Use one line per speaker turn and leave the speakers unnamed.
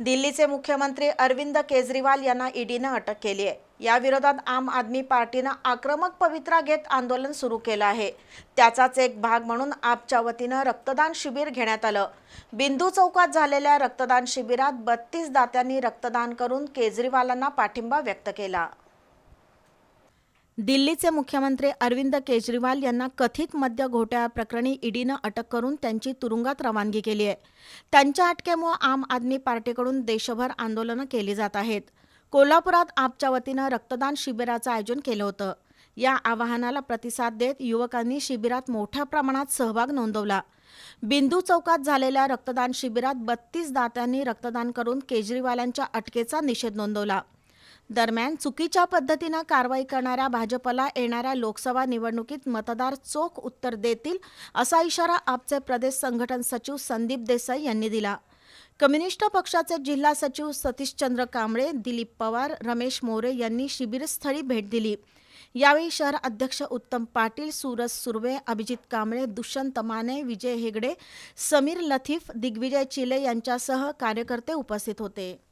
दिल्लीचे मुख्यमंत्री अरविंद केजरीवाल यांना ईडीनं अटक केली आहे. या विरोधात आम आदमी पार्टीनं आक्रमक पवित्रा घेत आंदोलन सुरू केलं आहे. त्याचाच एक भाग म्हणून आपच्या वतीनं रक्तदान शिबिर घेण्यात आलं. बिंदू चौकात झालेल्या रक्तदान शिबिरात बत्तीस दात्यांनी रक्तदान करून केजरीवालांना पाठिंबा व्यक्त केला. दिल्लीचे मुख्यमंत्री अरविंद केजरीवाल यांना कथित मद्य घोटाळ्याप्रकरणी ईडीनं अटक करून त्यांची तुरुंगात रवानगी केली आहे. त्यांच्या अटकेमुळे आम आदमी पार्टीकडून देशभर आंदोलनं केली जात आहेत. कोल्हापुरात आपच्या वतीनं रक्तदान शिबिराचं आयोजन केलं होतं. या आवाहनाला प्रतिसाद देत युवकांनी शिबिरात मोठ्या प्रमाणात सहभाग नोंदवला. बिंदू चौकात झालेल्या रक्तदान शिबिरात बत्तीस दात्यांनी रक्तदान करून केजरीवालांच्या अटकेचा निषेध नोंदवला. दरम्यान चुकीच्या पद्धतीनं कारवाई करणाऱ्या भाजपला येणाऱ्या लोकसभा निवडणुकीत मतदार चोख उत्तर देतील असा इशारा आपचे प्रदेश संघटन सचिव संदीप देसाई यांनी दिला. कम्युनिस्ट पक्षाचे जिल्हा सचिव सतीशचंद्र कांबळे दिलीप पवार रमेश मोरे यांनी शिबिरस्थळी भेट दिली. यावेळी शहर अध्यक्ष उत्तम पाटील सूरज सुर्वे अभिजित कांबळे दुष्यंत माने विजय हेगडे समीर लथीफ दिग्विजय चिले यांच्यासह कार्यकर्ते उपस्थित होते.